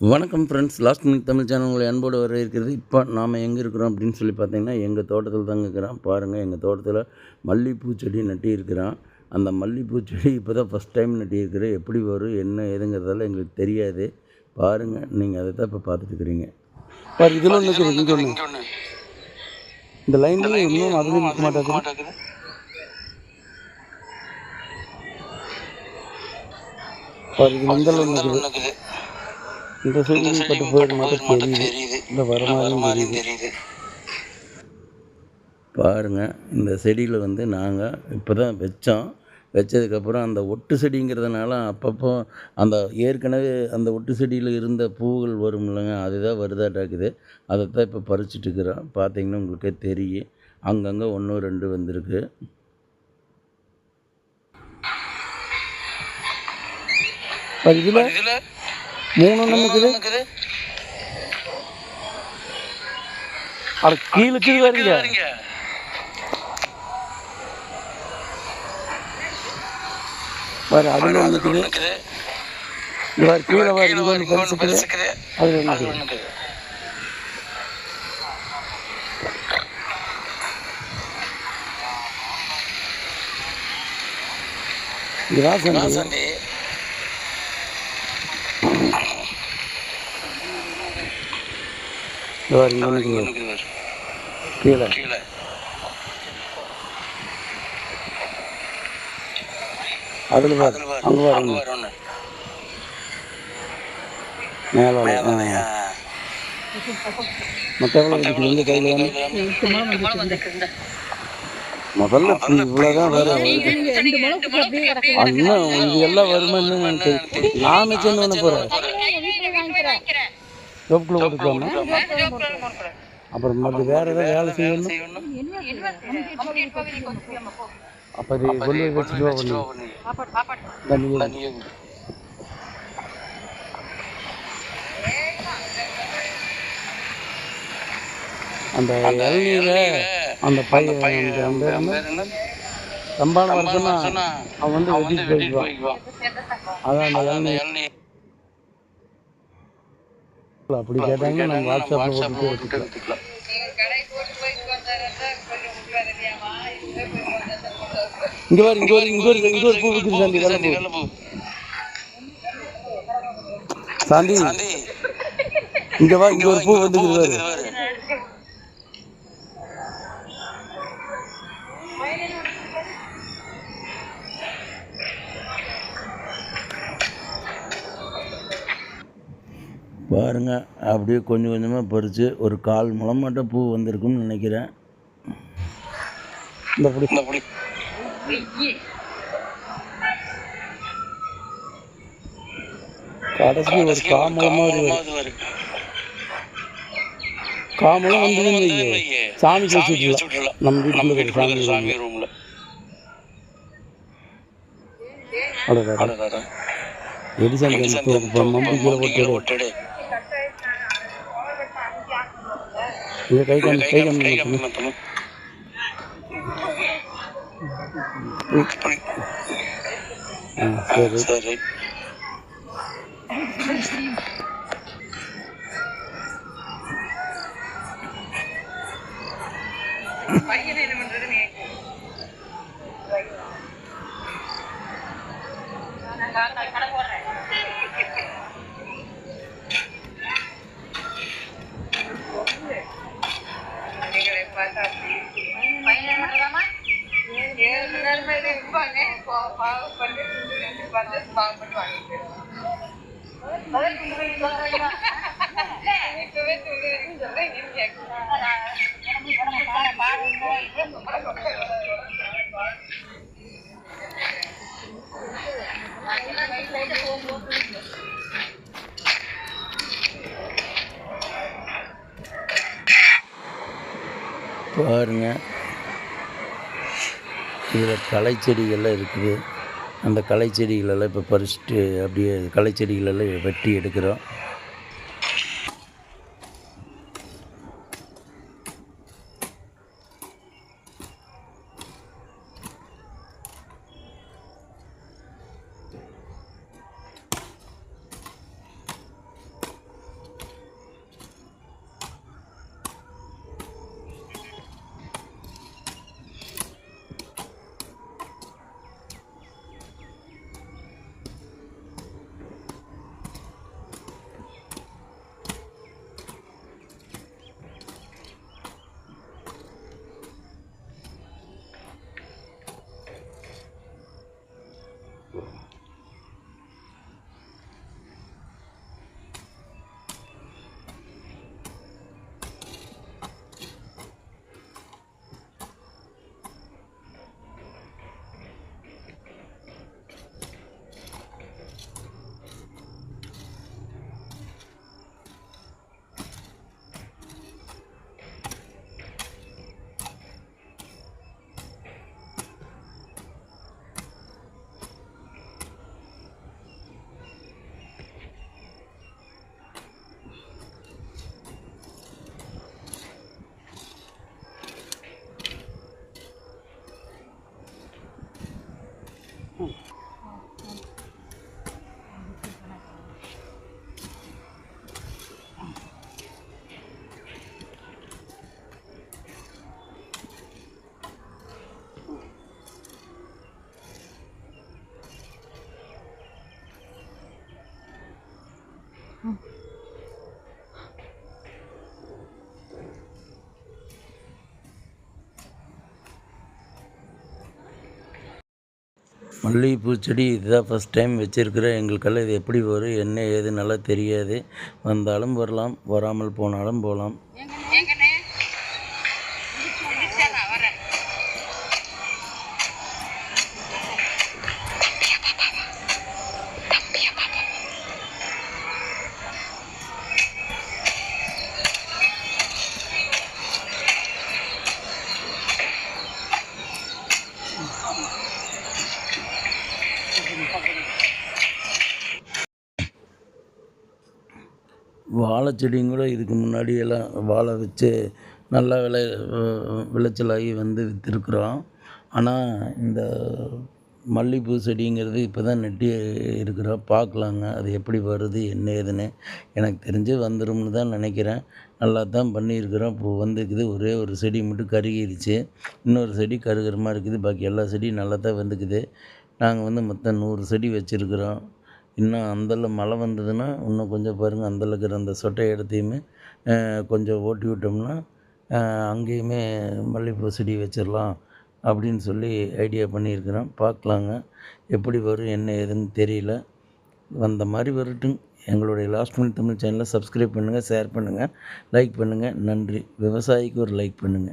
வணக்கம் friends last minute Tamil channel உங்களை அன்போடு வர இருக்கிறது இப்போ நாம் எங்கே இருக்கிறோம் அப்படின்னு சொல்லி பார்த்தீங்கன்னா எங்கள் தோட்டத்தில் தாங்க இருக்கிறோம் பாருங்கள் எங்கள் தோட்டத்தில் மல்லிகைப்பூ செடி நட்டி இருக்கிறோம் அந்த மல்லிகைப்பூ செடி இப்போ தான் ஃபஸ்ட் டைம் நட்டி இருக்கிறேன் எப்படி வரும் என்ன ஏதுங்கிறதெல்லாம் எங்களுக்கு தெரியாது. பாருங்கள் நீங்கள் அதை தான் இப்போ பார்த்துட்டு இருக்கிறீங்க. பாரு இதில் ஒன்று இங்கே ஒன்று இந்த லைன்ல இன்னும் அதுலேயும் நிற்க மாட்டேங்குது. பாரு இது இந்த ஒன்று இருக்குது. இந்த சைடு பட்டு போயிட மட்டும் தெரியுது. இந்த வர மாதிரியும் தெரியுது. பாருங்கள் இந்த செடியில் வந்து நாங்கள் இப்போ தான் வச்சோம் வச்சதுக்கப்புறம் அந்த ஒட்டு செடிங்கிறதுனால அப்பப்போ அந்த ஏற்கனவே அந்த ஒட்டு செடியில் இருந்த பூவுகள் வரும் இல்லைங்க அதுதான் வருதாட்டாக்குது. அதை தான் இப்போ பறிச்சுட்டு இருக்கிறோம் பார்த்தீங்கன்னா உங்களுக்கே தெரியும். அங்கங்கே ஒன்று ரெண்டு வந்திருக்கு. இதில். மூணு இருக்குது அது கீழே கீழே வரீங்க. பாரு அதில் ஒன்று இருக்குது இவர் கீழே வர இங்கே ஒன்று பறிச்சுக்குது. அதில் ஒன்று இருக்குது ஒன்று இருக்குது கீழே. அதில் பாரு. அங்கே பாரு ஒன்று மேலே மற்ற எவ்வளோ இருக்குது இந்த கையில் முதல்ல இவ்வளோதான் வரும் இது எல்லாம் வருமானு நான் மிச்சம் பண்ண போகிறேன் ஜோப்புக்குள்ளே போட்டுக்கலாமா அப்புறம் மற்ற வேறு ஏதாவது வேலை செய்யணும்? அப்போ இது கொண்டு போய் வச்சுட்டு பண்ணி அந்த இளநீரை அந்த பையன் அந்த ரம்பான வருஷம்னா அவன் வந்து வெட்டிட்டு போய்க்குவான் அதான் அந்த இளநீர் அப்படி கேட்டாங்க நம்ம வாட்ஸ்அப்பில் போட்டுட்டு எடுத்துக்கலாம். இங்க பாரு இங்க ஒரு இங்க ஒரு இங்க ஒரு பூ இருக்குது சாந்தி வெள்ளை பூ. சாந்தி இங்க வா இங்க ஒரு பூ வந்துக்குது பாரு பாருங்கள் அப்படியே கொஞ்சம் கொஞ்சமாக பறித்து ஒரு கால் முளம் மட்டும் பூ வந்திருக்கும்னு நினைக்கிறேன். இந்த புடி. இந்த புடி. கடைசி ஒரு காமலமா ஒரு காமலம் வந்து சாமி வச்சுட்டுலாம் நம்ம வீட்டுல இருக்கிற சாமி ரூம்ல. அடடா எடிசன் மம்பி கீழே போட்டு இங்க கை காமி கை காமி பாருங்க ஆ சரி சரி பாருங்கள் இதில் களை இருக்குது. அந்த களை செடிகளெல்லாம் இப்போ பறிச்சுட்டு அப்படியே களை செடிகளெல்லாம் வெட்டி எடுக்கிறோம். மல்லிகைப்பூ செடி இதுதான் ஃபஸ்ட் டைம் வச்சுருக்கிறேன். எங்களுக்கெல்லாம் இது எப்படி வரும் என்ன ஏது நல்லா தெரியாது. வந்தாலும் வரலாம் வராமல் போனாலும் போகலாம். வாழை செடியும் கூட இதுக்கு முன்னாடி எல்லாம் வாழை வச்சு நல்லா விளை விளைச்சலாகி வந்து விற்றுருக்குறோம் ஆனால் இந்த மல்லிகைப்பூ செடிங்கிறது இப்போ தான் நட்டி இருக்கிறோம். பார்க்கலாங்க. அது எப்படி வருது என்ன ஏதுன்னு எனக்கு தெரிஞ்சு வந்துரும்னு தான் நினைக்கிறேன். நல்லா தான் பண்ணியிருக்கிறோம். இப்போ வந்துக்குது. ஒரே ஒரு செடி மட்டும் கருகிருச்சு. இன்னொரு செடி கருகிற மாதிரி இருக்குது. பாக்கி எல்லா செடியும் நல்லா தான் வந்துக்குது. நாங்கள் வந்து மொத்தம் நூறு செடி வச்சுருக்குறோம். இன்னும் அந்தல மழை வந்ததுன்னா இன்னும் கொஞ்சம் பாருங்கள் அந்தல இருக்கிற அந்த சொட்டை இடத்தையுமே கொஞ்சம் ஓட்டி விட்டோம்னா அங்கேயுமே மல்லிகைப்பூ செடி வச்சிடலாம் அப்படின்னு சொல்லி ஐடியா பண்ணியிருக்கிறோம். பார்க்கலாங்க. எப்படி வரும் என்ன ஏதுன்னு தெரியல. வந்த மாதிரி வரட்டும். எங்களுடைய லாஸ்ட் மினிட் தமிழ் சேனலை சப்ஸ்கிரைப் பண்ணுங்கள் ஷேர் பண்ணுங்கள் லைக் பண்ணுங்கள் நன்றி. விவசாயிக்கு ஒரு லைக் பண்ணுங்கள்